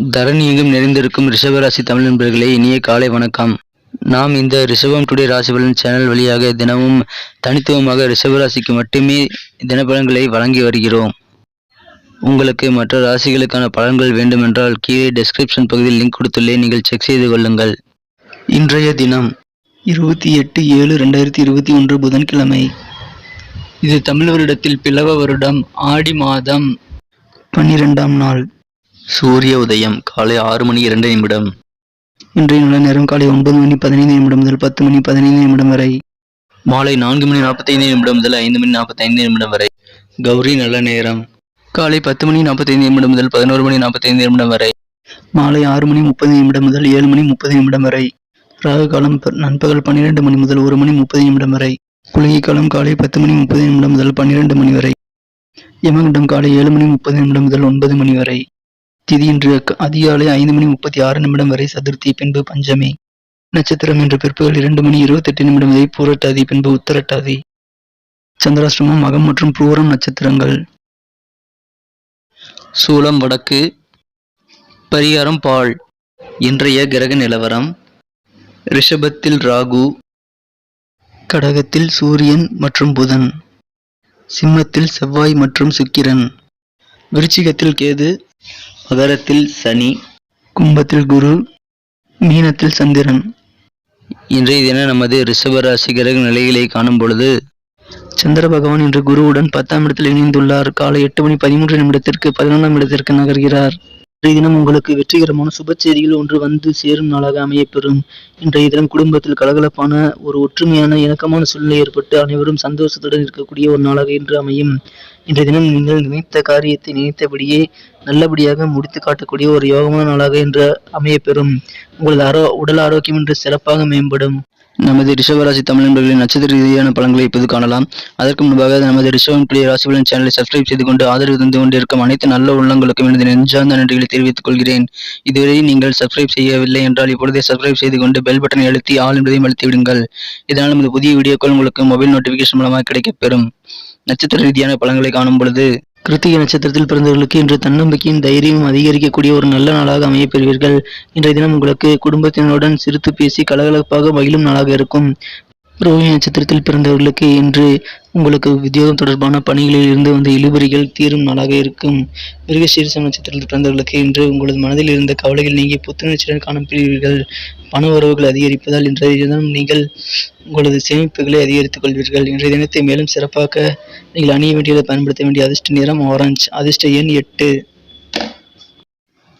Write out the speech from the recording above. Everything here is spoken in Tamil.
தரணி எங்கும் நிறைந்திருக்கும் ரிஷபராசி தமிழ் நண்பர்களே இனிய காலை வணக்கம். நாம் இந்த ரிஷபம் டுடே ராசி பலன் சேனல் வழியாக தினமும் தனித்துவமாக ரிஷபராசிக்கு மட்டுமே தினப்பலன்களை வழங்கி வருகிறோம். உங்களுக்கு மற்ற ராசிகளுக்கான பலன்கள் வேண்டுமென்றால் கீழே டெஸ்கிரிப்ஷன் பகுதியில் லிங்க் கொடுத்துள்ளே நீங்கள் செக் செய்து கொள்ளுங்கள். இன்றைய தினம் இருபத்தி எட்டு ஏழு ரெண்டாயிரத்தி இருபத்தி ஒன்று புதன்கிழமை. இது தமிழ் வருடத்தில் பிளவ வருடம் ஆடி மாதம் பன்னிரெண்டாம் நாள். சூரிய உதயம் காலை ஆறு மணி இரண்டு நிமிடம். இன்றைய நல்ல நேரம் காலை ஒன்பது மணி பதினைந்து நிமிடம் முதல் பத்து மணி பதினைந்து நிமிடம் வரை. மாலை நான்கு மணி நாற்பத்தைந்து நிமிடம் முதல் ஐந்து மணி நாற்பத்தைந்து நிமிடம் வரை. கௌரி நல்ல நேரம். காலை பத்து மணி நாற்பத்தைந்து நிமிடம் முதல் பதினோரு மணி நாற்பத்தைந்து நிமிடம் வரை. மாலை ஆறு மணி முப்பது நிமிடம் முதல் ஏழு மணி முப்பது நிமிடம் வரை. ராகு காலம் நண்பகல் பன்னிரெண்டு மணி முதல் ஒரு மணி முப்பது நிமிடம் வரை. குளிகை காலம் காலை பத்து மணி முப்பது நிமிடம் முதல் பன்னிரெண்டு மணி வரை. யமகண்டம் காலை ஏழு மணி முப்பது நிமிடம் முதல் ஒன்பது மணி வரை. திதி இன்று அதிகாலை ஐந்து மணி முப்பத்தி ஆறு நிமிடம் வரை சதுர்த்தி பின்பு பஞ்சமி. நட்சத்திரம் இன்று பிற்பகல் இரண்டு மணி இருபத்தெட்டு நிமிடம் வரை பூரட்டாதி பின்பு உத்தரட்டாதி. சந்திராஷ்டிரமம் மகம் மற்றும் பூரம் நட்சத்திரங்கள். சூலம் வடக்கு. பரிகாரம் பால். இன்றைய கிரக நிலவரம். ரிஷபத்தில் ராகு. கடகத்தில் சூரியன் மற்றும் புதன். சிம்மத்தில் செவ்வாய் மற்றும் சுக்கிரன். விருச்சிகத்தில் கேது. மகரத்தில் சனி கும்பத்தில் குரு மீனத்தில் சந்திரன். இன்றைய தினம் நமது ரிஷபராசி கிரக நிலைகளை காணும் பொழுது சந்திர பகவான் இன்று குருவுடன் பத்தாம் இடத்தில் இணைந்துள்ளார். காலை எட்டு மணி பதிமூன்று நிமிடத்திற்கு பதினொன்றாம் இடத்திற்கு நகர்கிறார். இன்றைய தினம் உங்களுக்கு வெற்றிகரமான சுப செய்திகள் ஒன்று வந்து சேரும் நாளாக அமையப்பெறும். இன்றைய தினம் குடும்பத்தில் கலகலப்பான ஒரு ஒற்றுமையான இணக்கமான சூழ்நிலை ஏற்பட்டு அனைவரும் சந்தோஷத்துடன் இருக்கக்கூடிய ஒரு நாளாக இன்று அமையும். இன்றைய தினம் நீங்கள் நினைத்த காரியத்தை நினைத்தபடியே நல்லபடியாக முடித்து காட்டக்கூடிய ஒரு யோகமான நாளாக இன்று அமையப்பெறும். உங்களது ஆரோ உடல் ஆரோக்கியம் இன்று சிறப்பாக மேம்படும். நமது ரிஷபராசி தமிழ் நண்பர்களின் நட்சத்திர ரீதியான பலன்களை இப்போது காணலாம். அதற்கு முன்பாக நமது ரிஷபம் பிள்ளை ராசிபலன் சேனலை சப்ஸ்கிரைப் செய்து கொண்டு ஆதரவு தந்து கொண்டிருக்கும் அனைத்து நல்ல உள்ளங்களுக்கும் எனது நெஞ்சார்ந்த நன்றிகளை தெரிவித்துக் கொள்கிறேன். இதுவரை நீங்கள் சப்ஸ்கிரைப் செய்யவில்லை என்றால் இப்பொழுதே சப்ஸ்கிரைப் செய்து கொண்டு பெல் பட்டனை அழுத்தி ஆள் என்பதையும் அழுத்தி விடுங்கள். இதனால் நமது புதிய வீடியோக்கள் உங்களுக்கு மொபைல் நோட்டிபிகேஷன் மூலமாக கிடைக்கப்பெறும் நட்சத்திர ரீதியான பலன்களை காணும் பொழுது கிருத்திகை நட்சத்திரத்தில் பிறந்தவர்களுக்கு இன்று தன்னம்பிக்கையும் தைரியமும் அதிகரிக்கக்கூடிய ஒரு நல்ல நாளாக அமையப் பெறுவீர்கள் இன்றைய தினம் உங்களுக்கு குடும்பத்தினருடன் சிரித்து பேசி கலகலப்பாக மகிழும் நாளாக இருக்கும். ரோஹி நட்சத்திரத்தில் பிறந்தவர்களுக்கு இன்று உங்களுக்கு உத்தியோகம் தொடர்பான பணிகளில் இருந்து வந்த இழுபறிகள் தீரும் நாளாக இருக்கும். மிருகசீரிசம் நட்சத்திரத்தில் பிறந்தவர்களுக்கு இன்று உங்களது மனதில் இருந்த கவலைகள் நீங்கி புத்துணர்ச்சியுடன் காணப்படுவீர்கள். பண உறவுகள் அதிகரிப்பதால் இன்றைய தினம் நீங்கள் உங்களது சேமிப்புகளை அதிகரித்துக் கொள்வீர்கள். இன்றைய தினத்தை மேலும் சிறப்பாக நீங்கள் அணிய வேண்டியதை பயன்படுத்த வேண்டிய அதிர்ஷ்ட நிறம் ஆரஞ்சு அதிர்ஷ்ட எண் எட்டு.